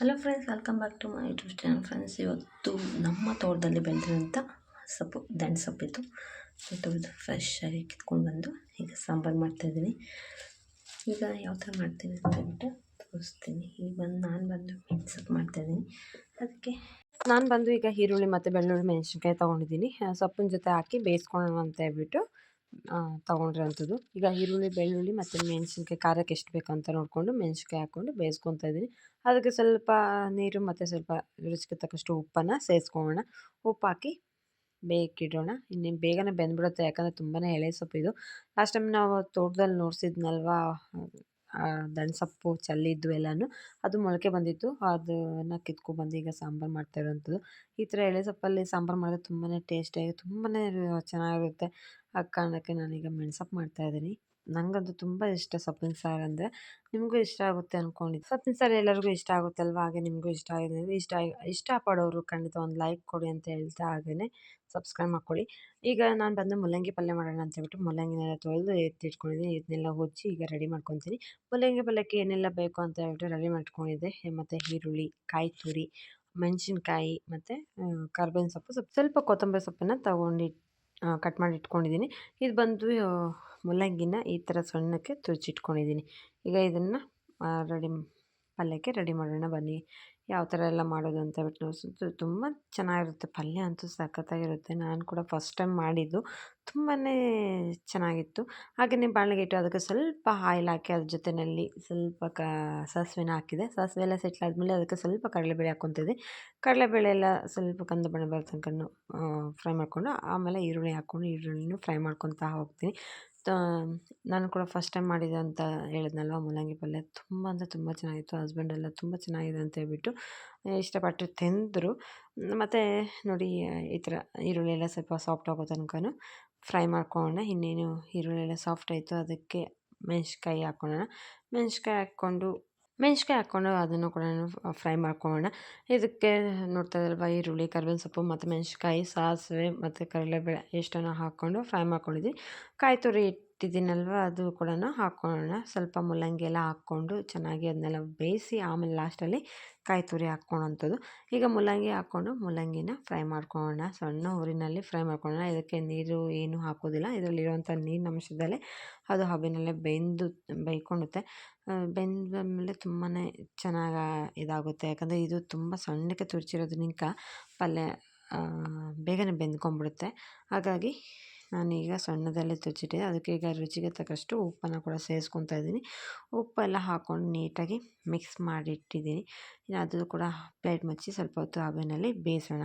Hello friends welcome back to my YouTube channel friends ಇವತ್ತು ನಮ್ಮ ತೋಟದಲ್ಲಿ ಬೆಳೆದಿರೋಂಥ ಸೊಪ್ಪು, ದಂಡು ಸೊಪ್ಪಿತ್ತು ತೆಗೆದು ಫ್ರೆಶ್ ಆಗಿ ಕಿತ್ಕೊಂಡು ಬಂದು ಈಗ ಸಾಂಬಾರು ಮಾಡ್ತಾಯಿದ್ದೀನಿ ಈಗ ಯಾವ ಥರ ಮಾಡ್ತೀನಿ ಅಂತ ಹೇಳ್ಬಿಟ್ಟು ತೋರಿಸ್ತೀನಿ. ಈಗ ಬಂದು ನಾನು ಬಂದು ಮೆಣಸು ಸೊಪ್ಪು ಮಾಡ್ತಾಯಿದ್ದೀನಿ ಅದಕ್ಕೆ ನಾನು ಬಂದು ಈಗ ಈರುಳ್ಳಿ ಮತ್ತು ಬೆಳ್ಳುಳ್ಳಿ ಮೆಣಸಿನ್ಕಾಯಿ ತೊಗೊಂಡಿದ್ದೀನಿ. ಸೊಪ್ಪಿನ ಜೊತೆ ಹಾಕಿ ಬೇಯಿಸ್ಕೊಳ್ಳೋಣ ಅಂತ ಹೇಳ್ಬಿಟ್ಟು ತೊಗೊಂಡಿರೋಂಥದ್ದು ಈಗ ಈರುಳ್ಳಿ, ಬೆಳ್ಳುಳ್ಳಿ ಮತ್ತು ಮೆಣಸಿನ್ಕಾಯಿ ಖಾರಕ್ಕೆ ಎಷ್ಟು ಬೇಕು ಅಂತ ನೋಡಿಕೊಂಡು ಮೆಣಸಿನ್ಕಾಯಿ ಹಾಕ್ಕೊಂಡು ಬೇಯಿಸ್ಕೊತಾ ಇದ್ದೀನಿ. ಅದಕ್ಕೆ ಸ್ವಲ್ಪ ನೀರು ಮತ್ತು ಸ್ವಲ್ಪ ರುಚಿಗೆ ತಕ್ಕಷ್ಟು ಉಪ್ಪನ್ನು ಸೇರಿಸ್ಕೊಳ್ಳೋಣ ಉಪ್ಪು ಹಾಕಿ ಬೇಕಿಡೋಣ. ಇನ್ನೇನು ಬೇಗನೆ ಬೆಂದ್ಬಿಡುತ್ತೆ ಯಾಕಂದರೆ ತುಂಬಾ ಎಳೆ ಸೊಪ್ಪು ಇದು ಲಾಸ್ಟ್ ಟೈಮ್ ನಾವು ತೋಟದಲ್ಲಿ ನೋಡಿಸಿದ್ನಲ್ವಾ ದಂಡಸೊಪ್ಪು ಚೆಲ್ಲಿದ್ದು ಎಲ್ಲಾನು ಅದು ಮೊಳಕೆ ಬಂದಿತ್ತು. ಅದನ್ನು ಕಿತ್ಕೊಬಂದು ಈಗ ಸಾಂಬಾರು ಮಾಡ್ತಾ ಇರೋವಂಥದ್ದು. ಈ ಥರ ಎಳೆ ಸೊಪ್ಪಲ್ಲಿ ಸಾಂಬಾರು ಮಾಡಿದ್ರೆ ತುಂಬಾ ಟೇಸ್ಟಿಯಾಗಿ ತುಂಬಾ ಚೆನ್ನಾಗಿರುತ್ತೆ. ಆ ಕಾರಣಕ್ಕೆ ನಾನೀಗ ಮೆಣ್ಸೊಪ್ಪು ಮಾಡ್ತಾಯಿದ್ದೀನಿ ನನಗಂತೂ ತುಂಬ ಇಷ್ಟ ಸೊಪ್ಪಿನ ಸಾರು ಅಂದರೆ ನಿಮಗೂ ಇಷ್ಟ ಆಗುತ್ತೆ ಅಂದ್ಕೊಂಡಿದ್ದು ಸೊಪ್ಪಿನ ಸಾರು ಎಲ್ಲರಿಗೂ ಇಷ್ಟ ಆಗುತ್ತಲ್ವ? ಹಾಗೆ ನಿಮಗೂ ಇಷ್ಟ ಆಗಿದೆ ಇಷ್ಟ ಇಷ್ಟಪಡೋರು ಖಂಡಿತ ಒಂದು ಲೈಕ್ ಕೊಡಿ ಅಂತ ಹೇಳ್ತಾ ಹಾಗೆಯೇ ಸಬ್ಸ್ಕ್ರೈಬ್ ಮಾಡ್ಕೊಳ್ಳಿ. ಈಗ ನಾನು ಬಂದು ಮುಲ್ಲಂಗಿ ಪಲ್ಯ ಮಾಡೋಣ ಅಂತ ಹೇಳ್ಬಿಟ್ಟು ಮುಲ್ಲಂಗಿನೆಲ್ಲ ತೊಳೆದು ಎತ್ತಿಟ್ಕೊಂಡಿದ್ದೀನಿ ಇದನ್ನೆಲ್ಲ ಹೊಚ್ಚಿ ಈಗ ರೆಡಿ ಮಾಡ್ಕೊತೀನಿ. ಮುಲ್ಲಂಗಿ ಪಲ್ಯಕ್ಕೆ ಏನೆಲ್ಲ ಬೇಕು ಅಂತ ಹೇಳ್ಬಿಟ್ಟು ರೆಡಿ ಮಾಡ್ಕೊಂಡಿದ್ದೆ. ಮತ್ತು ಈರುಳ್ಳಿ, ಕಾಯಿ ತುರಿ, ಮೆಣಸಿನ್ಕಾಯಿ, ಮತ್ತು ಕರ್ಬೇವಿನ ಸೊಪ್ಪು, ಸ್ವಲ್ಪ ಸ್ವಲ್ಪ ಕೊತ್ತಂಬರಿ ಸೊಪ್ಪನ್ನು ತೊಗೊಂಡು ಕಟ್ ಮಾಡಿ ಇಟ್ಕೊಂಡಿದ್ದೀನಿ ಇದು ಬಂದು ಮುಲ್ಲಂಗಿನ ಈ ಥರ ಸಣ್ಣಕ್ಕೆ ತುರಿಚಿಟ್ಕೊಂಡಿದ್ದೀನಿ. ಈಗ ಇದನ್ನು ರೆಡಿ ಪಲ್ಯಕ್ಕೆ ರೆಡಿ ಮಾಡೋಣ ಬನ್ನಿ. ಯಾವ ಥರ ಎಲ್ಲ ಮಾಡೋದು ಅಂತ ಬಿಟ್ಟು ತುಂಬ ಚೆನ್ನಾಗಿರುತ್ತೆ. ಪಲ್ಯ ಅಂತೂ ಸಖತ್ತಾಗಿರುತ್ತೆ. ನಾನು ಕೂಡ ಫಸ್ಟ್ ಟೈಮ್ ಮಾಡಿದ್ದು. ತುಂಬಾ ಚೆನ್ನಾಗಿತ್ತು. ಹಾಗೆಯೇ ಬಾಣಲೆಗೆ ಇಟ್ಟು ಅದಕ್ಕೆ ಸ್ವಲ್ಪ ಆಯಿಲ್ ಹಾಕಿ ಅದ್ರ ಜೊತೆಯಲ್ಲಿ ಸ್ವಲ್ಪ ಕ, ಸಾಸಿವೆನ ಹಾಕಿದೆ. ಸಾಸಿವೆ ಎಲ್ಲ ಆದಮೇಲೆ ಅದಕ್ಕೆ ಸ್ವಲ್ಪ ಕಡಲೆಬೇಳೆ ಹಾಕ್ಕೊತಿದ್ದೆ. ಕಡಲೆಬೇಳೆ ಎಲ್ಲ ಸ್ವಲ್ಪ ಕಂದು ಬಣ್ಣ ಬರೋ ತನಕ ಫ್ರೈ ಮಾಡಿಕೊಂಡು, ಆಮೇಲೆ ಈರುಳ್ಳಿ ಹಾಕ್ಕೊಂಡು ಈರುಳ್ಳಿನೂ ಫ್ರೈ ಮಾಡ್ಕೊತಾ ಹೋಗ್ತೀನಿ. ನಾನು ಕೂಡ ಫಸ್ಟ್ ಟೈಮ್ ಮಾಡಿದೆ ಅಂತ ಹೇಳಿದ್ನಲ್ವ ಮೂಲಂಗಿ ಪಲ್ಯ. ತುಂಬ ಅಂದರೆ ತುಂಬ ಚೆನ್ನಾಗಿತ್ತು. ಹಸ್ಬೆಂಡ್ ಎಲ್ಲ ತುಂಬ ಚೆನ್ನಾಗಿದೆ ಅಂತ ಹೇಳ್ಬಿಟ್ಟು ಇಷ್ಟಪಟ್ಟು ತಿಂದರು. ಮತ್ತು ನೋಡಿ, ಈ ಥರ ಈರುಳ್ಳಿ ಎಲ್ಲ ಸ್ವಲ್ಪ ಸಾಫ್ಟ್ ಆಗೋ ತನಕನೂ ಫ್ರೈ ಮಾಡ್ಕೊಳ್ಳೋಣ. ಇನ್ನೇನು ಈರುಳ್ಳಿ ಎಲ್ಲ ಸಾಫ್ಟ್ ಆಯಿತು, ಅದಕ್ಕೆ ಮೆಣ್ಸಿನ್ಕಾಯಿ ಹಾಕ್ಕೊಳ್ಳೋಣ ಮೆಣ್ಸಿನ್ಕಾಯಿ ಹಾಕ್ಕೊಂಡು ಮೆಣ್ಸಿನ್ಕಾಯಿ ಹಾಕ್ಕೊಂಡು ಅದನ್ನು ಕೂಡ ಫ್ರೈ ಮಾಡ್ಕೊಳ್ಳೋಣ. ಇದಕ್ಕೆ ನೋಡ್ತಾ ಇದ್ದಲ್ವ ಈರುಳ್ಳಿ, ಕರ್ಬೇವಿನ ಸೊಪ್ಪು ಮತ್ತು ಮೆಣ್ಸಿನ್ಕಾಯಿ, ಸಾಸಿವೆ ಮತ್ತು ಕಡಲೆಬೇಳೆ ಇಷ್ಟನ್ನು ಹಾಕ್ಕೊಂಡು ಫ್ರೈ ಮಾಡ್ಕೊಂಡಿದ್ವಿ ಕಾಯಿ ತುರಿ ಇಟ್ಟಿದ್ದೀನಲ್ವ? ಅದು ಕೂಡ ಹಾಕ್ಕೊಳ್ಳೋಣ ಸ್ವಲ್ಪ ಮೂಲಂಗಿ ಎಲ್ಲ ಹಾಕ್ಕೊಂಡು ಚೆನ್ನಾಗಿ ಅದನ್ನೆಲ್ಲ ಬೇಯಿಸಿ ಆಮೇಲೆ ಲಾಸ್ಟಲ್ಲಿ ಕಾಯಿ ತುರಿ ಹಾಕ್ಕೊಳ್ಳೋಂಥದ್ದು ಈಗ ಮೂಲಂಗಿ ಹಾಕ್ಕೊಂಡು ಮೂಲಂಗಿನ ಫ್ರೈ ಮಾಡ್ಕೊಳ್ಳೋಣ. ಸಣ್ಣ ಊರಿನಲ್ಲಿ ಫ್ರೈ ಮಾಡ್ಕೊಳ್ಳೋಣ. ಇದಕ್ಕೆ ನೀರು ಏನು ಹಾಕೋದಿಲ್ಲ. ಇದರಲ್ಲಿರುವಂಥ ನೀರಿನ ಅಂಶದಲ್ಲೇ ಅದು ಹಬೆನಲ್ಲೇ ಬೆಂದು ಬೈಕೊಳ್ಳುತ್ತೆ ಬೆಂದ ಮೇಲೆ ತುಂಬಾ ಚೆನ್ನಾಗಿ ಇದಾಗುತ್ತೆ. ಯಾಕಂದರೆ ಇದು ತುಂಬ ಸಣ್ಣಕ್ಕೆ ತುರಿಚಿರೋದ್ರಿಂದ ಪಲ್ಯ ಬೇಗನೆ ಬೆಂದ್ಕೊಂಡ್ಬಿಡುತ್ತೆ. ಹಾಗಾಗಿ ನಾನೀಗ ಸಣ್ಣದಲ್ಲೇ ತುಚ್ಚಿಟ್ಟಿದೆ ಅದಕ್ಕೆ ಈಗ ರುಚಿಗೆ ತಕ್ಕಷ್ಟು ಉಪ್ಪನ್ನು ಕೂಡ ಸೇರಿಸ್ಕೊತಾ ಇದ್ದೀನಿ. ಉಪ್ಪೆಲ್ಲ ಹಾಕ್ಕೊಂಡು ನೀಟಾಗಿ ಮಿಕ್ಸ್ ಮಾಡಿಟ್ಟಿದ್ದೀನಿ. ಅದು ಕೂಡ ಪ್ಲೇಟ್ ಮುಚ್ಚಿ ಸ್ವಲ್ಪ ಹೊತ್ತು ಹಬೆನಲ್ಲಿ ಬೇಯಿಸೋಣ.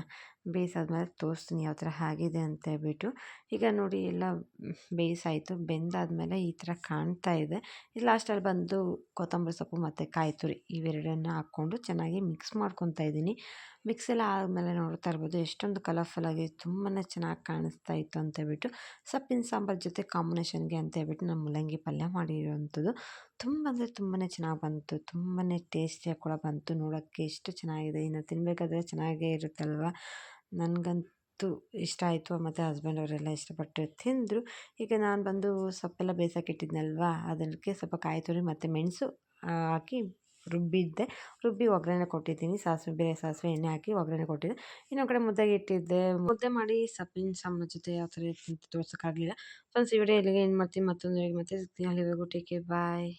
ಬೇಯಿಸಾದ್ಮೇಲೆ ತೋರಿಸ್ತೀನಿ ಯಾವ ಥರ ಆಗಿದೆ ಅಂತ ಹೇಳ್ಬಿಟ್ಟು. ಈಗ ನೋಡಿ, ಎಲ್ಲ ಬೇಯಿಸಾಯಿತು ಬೆಂದಾದಮೇಲೆ ಈ ಥರ ಕಾಣ್ತಾ ಇದೆ. ಇದು ಲಾಸ್ಟಲ್ಲಿ ಬಂದು ಕೊತ್ತಂಬರಿ ಸೊಪ್ಪು ಮತ್ತು ಕಾಯಿ ತುರಿ ಇವೆರಡನ್ನು ಹಾಕ್ಕೊಂಡು ಚೆನ್ನಾಗಿ ಮಿಕ್ಸ್ ಮಾಡ್ಕೊತಾ ಇದ್ದೀನಿ. ಮಿಕ್ಸ್ ಎಲ್ಲ ಆದಮೇಲೆ ನೋಡ್ತಾ ಇರ್ಬೋದು, ಎಷ್ಟೊಂದು ಕಲರ್ಫುಲ್ಲಾಗಿ ತುಂಬಾ ಚೆನ್ನಾಗಿ ಕಾಣಿಸ್ತಾ ಇತ್ತು ಅಂತ ಹೇಳ್ಬಿಟ್ಟು. ಸೊಪ್ಪಿನ ಸಾಂಬಾರು ಜೊತೆ ಕಾಂಬಿನೇಷನ್ಗೆ ಅಂತ ಹೇಳ್ಬಿಟ್ಟು ನಾನು ಮೂಲಂಗಿ ಪಲ್ಯ ಮಾಡಿರೋವಂಥದ್ದು. ತುಂಬ ಅಂದರೆ ತುಂಬಾ ಚೆನ್ನಾಗಿ ಬಂತು. ತುಂಬಾ ಟೇಸ್ಟಿಯಾಗಿ ಕೂಡ ಬಂತು ನೋಡೋಕ್ಕೆ. ಎಷ್ಟು ಚೆನ್ನಾಗಿದೆ. ಇನ್ನು ತಿನ್ನಬೇಕಾದ್ರೆ ಚೆನ್ನಾಗೇ ಇರುತ್ತಲ್ವ? ನನಗಂತೂ ಇಷ್ಟ ಆಯಿತು. ಮತ್ತು ಹಸ್ಬೆಂಡ್ ಅವರೆಲ್ಲ ಇಷ್ಟಪಟ್ಟು ತಿಂದರು. ಈಗ ನಾನು ಬಂದು ಸೊಪ್ಪೆಲ್ಲ ಬೇಯ್ಸಕ್ಕೆ ಇಟ್ಟಿದ್ದೆನಲ್ವಾ ಅದಕ್ಕೆ ಸ್ವಲ್ಪ ಕಾಯಿ ತುರಿ ಮತ್ತು ಮೆಣಸು ಹಾಕಿ ರುಬ್ಬಿದ್ದೆ ರುಬ್ಬಿ ಒಗ್ಗರಣೆ ಕೊಟ್ಟಿದ್ದೀನಿ. ಸಾಸಿವೆ ಬೇರೆ ಸಾಸಿವೆ, ಎಣ್ಣೆ ಹಾಕಿ ಒಗ್ಗರಣೆ ಕೊಟ್ಟಿದ್ದೆ. ಇನ್ನೊಂದು ಕಡೆ ಮುದ್ದೆಗೆ ಇಟ್ಟಿದ್ದೆ. ಮುದ್ದೆ ಮಾಡಿ ಸೊಪ್ಪಿನ ಸಾಂಬಾರು ಜೊತೆ ಯಾವ ಥರ ತೋರ್ಸೋಕ್ಕಾಗಲಿಲ್ಲ. ಫ್ರೆಂಡ್ಸ್ ಈ ವಿಡಿಯೋ ಇಲ್ಲಿಗೆ ಏನು ಮಾಡ್ತೀನಿ. ಮತ್ತೊಂದು ಮತ್ತೆ ಸಿಗ್ತೀನಿ. ಅಲ್ಲಿವರೆಗೂ ಟೇಕ್ ಬಾಯ್